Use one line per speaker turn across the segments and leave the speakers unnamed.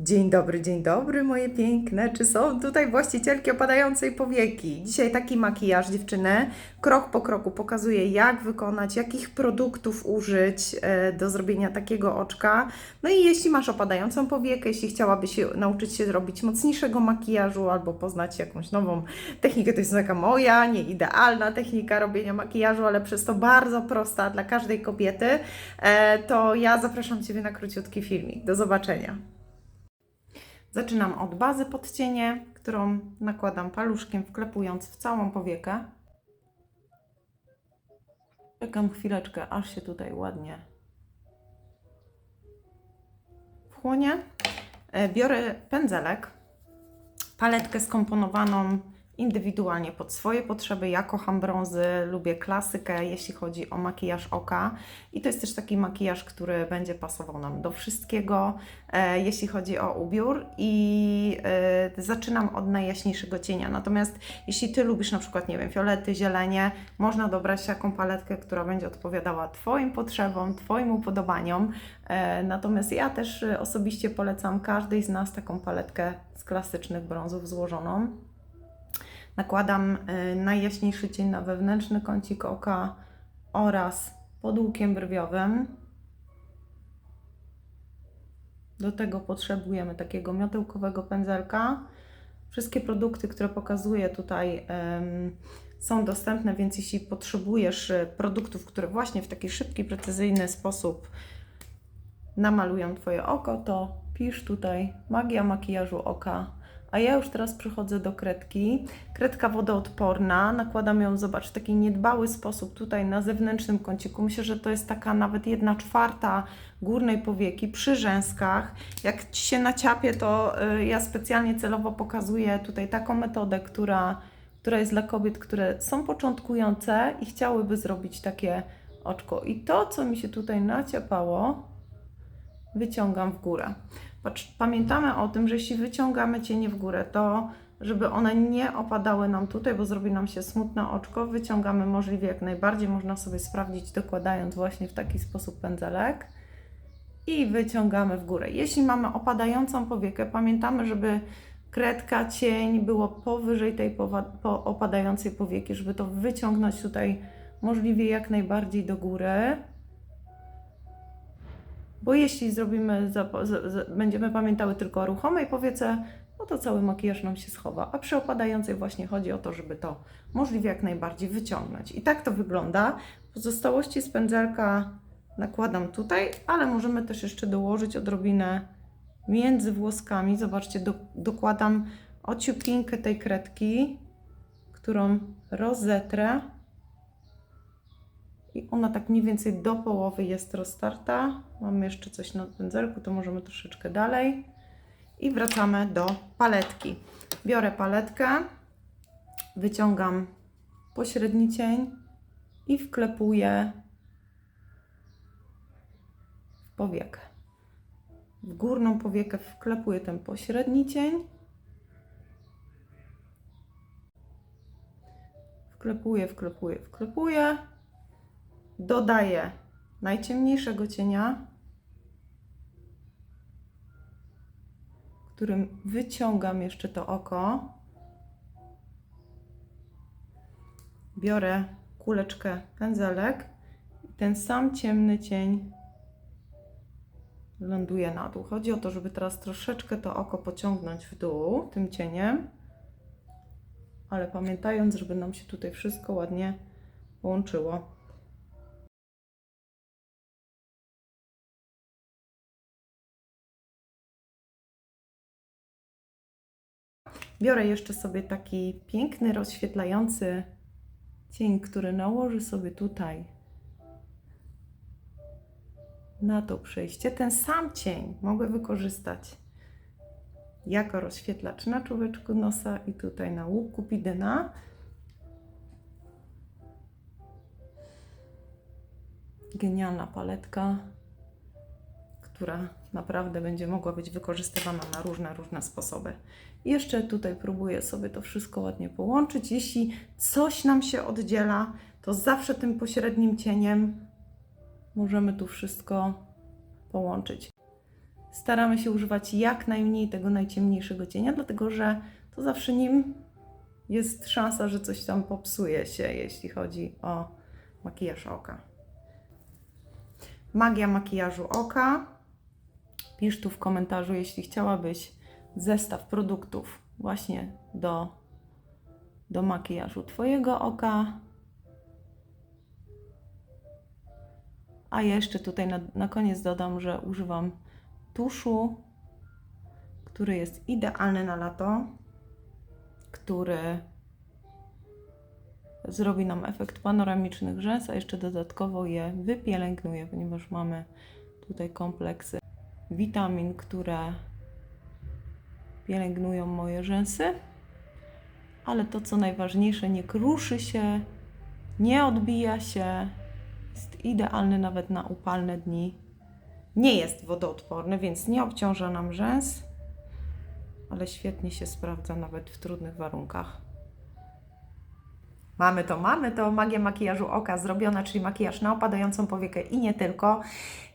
Dzień dobry, dzień dobry moje piękne. Czy są tutaj właścicielki opadającej powieki? Dzisiaj taki makijaż dziewczyny. Krok po kroku pokazuję jak wykonać, jakich produktów użyć e, do zrobienia takiego oczka. No i jeśli masz opadającą powiekę, jeśli chciałabyś się nauczyć się robić mocniejszego makijażu albo poznać jakąś nową technikę, to jest taka moja, nie idealna technika robienia makijażu, ale przez to bardzo prosta dla każdej kobiety, e, to ja zapraszam Ciebie na króciutki filmik. Do zobaczenia. Zaczynam od bazy pod cienie, którą nakładam paluszkiem, wklepując w całą powiekę. Czekam chwileczkę, aż się tutaj ładnie wchłonie. E, Biorę pędzelek, paletkę skomponowaną indywidualnie pod swoje potrzeby. Ja kocham brązy, lubię klasykę, jeśli chodzi o makijaż oka. I to jest też taki makijaż, który będzie pasował nam do wszystkiego, e, jeśli chodzi o ubiór. I e, zaczynam od najjaśniejszego cienia. Natomiast jeśli Ty lubisz na przykład, nie wiem, fiolety, zielenie, można dobrać taką paletkę, która będzie odpowiadała Twoim potrzebom, Twoim upodobaniom. E, natomiast ja też osobiście polecam każdej z nas taką paletkę z klasycznych brązów złożoną. Nakładam y, najjaśniejszy cień na wewnętrzny kącik oka oraz pod łukiem brwiowym. Do tego potrzebujemy takiego miotełkowego pędzelka. Wszystkie produkty, które pokazuję tutaj, są dostępne, więc jeśli potrzebujesz y, produktów, które właśnie w taki szybki, precyzyjny sposób namalują Twoje oko, to pisz tutaj magia makijażu oka. A ja już teraz przechodzę do kredki. Kredka wodoodporna, nakładam ją, zobacz, w taki niedbały sposób tutaj na zewnętrznym kąciku. Myślę, że to jest taka nawet jedna czwarta górnej powieki przy rzęskach. Jak Ci się naciapie, to y, ja specjalnie celowo pokazuję tutaj taką metodę, która, która jest dla kobiet, które są początkujące i chciałyby zrobić takie oczko. I to, co mi się tutaj naciapało, wyciągam w górę. Patrz, pamiętamy o tym, że jeśli wyciągamy cienie w górę, to żeby one nie opadały nam tutaj, bo zrobi nam się smutne oczko, wyciągamy możliwie jak najbardziej. Można sobie sprawdzić, dokładając właśnie w taki sposób pędzelek i wyciągamy w górę. Jeśli mamy opadającą powiekę, pamiętamy, żeby kredka, cień było powyżej tej po opadającej powieki, żeby to wyciągnąć tutaj możliwie jak najbardziej do góry. Bo jeśli zrobimy, będziemy pamiętały tylko o ruchomej powiece, no to cały makijaż nam się schowa. A przy opadającej właśnie chodzi o to, żeby to możliwie jak najbardziej wyciągnąć. I tak to wygląda. Pozostałości z pędzelka nakładam tutaj, ale możemy też jeszcze dołożyć odrobinę między włoskami. Zobaczcie, do, dokładam ociupinkę tej kredki, którą rozetrę. I ona tak mniej więcej do połowy jest roztarta. Mamy jeszcze coś na pędzelku, to możemy troszeczkę dalej. I wracamy do paletki. Biorę paletkę, wyciągam pośredni cień i wklepuję w powiekę. W górną powiekę wklepuję ten pośredni cień. Wklepuję, wklepuję, wklepuję dodaję najciemniejszego cienia, którym wyciągam jeszcze to oko. Biorę kuleczkę pędzelek i ten sam ciemny cień ląduje na dół. Chodzi o to, żeby teraz troszeczkę to oko pociągnąć w dół tym cieniem, ale pamiętając, żeby nam się tutaj wszystko ładnie połączyło. Biorę jeszcze sobie taki piękny, rozświetlający cień, który nałożę sobie tutaj na to przejście. Ten sam cień mogę wykorzystać jako rozświetlacz na czubeczku nosa i tutaj na łuk kupidyna. Genialna paletka, która naprawdę będzie mogła być wykorzystywana na różne, różne sposoby. Jeszcze tutaj próbuję sobie to wszystko ładnie połączyć. Jeśli coś nam się oddziela, to zawsze tym pośrednim cieniem możemy tu wszystko połączyć. staramy się używać jak najmniej tego najciemniejszego cienia, dlatego że to zawsze nim jest szansa, że coś tam popsuje się, jeśli chodzi o makijaż oka. Magia makijażu oka. Pisz tu w komentarzu, jeśli chciałabyś zestaw produktów właśnie do, do makijażu Twojego oka. A jeszcze tutaj na, na koniec dodam, że używam tuszu, który jest idealny na lato, który zrobi nam efekt panoramicznych rzęs, a jeszcze dodatkowo je wypielęgnuje, ponieważ mamy tutaj kompleksy witamin, które pielęgnują moje rzęsy. Ale to, co najważniejsze, nie kruszy się, nie odbija się, jest idealny nawet na upalne dni. Nie jest wodoodporny, więc nie obciąża nam rzęs, ale świetnie się sprawdza nawet w trudnych warunkach. Mamy to, mamy to. Magia makijażu oka zrobiona, czyli makijaż na opadającą powiekę i nie tylko.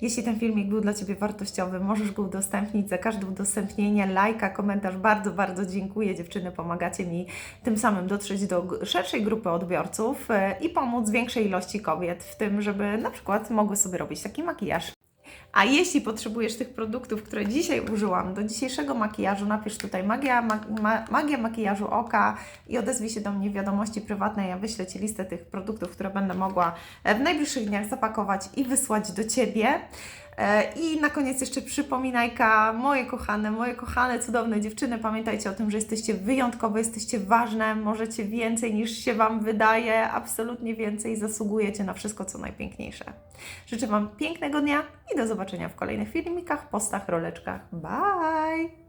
Jeśli ten filmik był dla Ciebie wartościowy, możesz go udostępnić. Za każde udostępnienie, lajka, komentarz bardzo, bardzo dziękuję. Dziewczyny, pomagacie mi tym samym dotrzeć do szerszej grupy odbiorców e, i pomóc większej ilości kobiet w tym, żeby na przykład mogły sobie robić taki makijaż. A jeśli potrzebujesz tych produktów, które dzisiaj użyłam do dzisiejszego makijażu, napisz tutaj magia, ma, ma, magia makijażu oka i odezwij się do mnie w wiadomości prywatnej. Ja wyślę Ci listę tych produktów, które będę mogła w najbliższych dniach zapakować i wysłać do Ciebie. E, I na koniec jeszcze przypominajka, moje kochane, moje kochane, cudowne dziewczyny, pamiętajcie o tym, że jesteście wyjątkowe, jesteście ważne, możecie więcej niż się Wam wydaje, absolutnie więcej, zasługujecie na wszystko, co najpiękniejsze. Życzę Wam pięknego dnia i do zobaczenia w kolejnych filmikach, postach, roleczkach. Bye!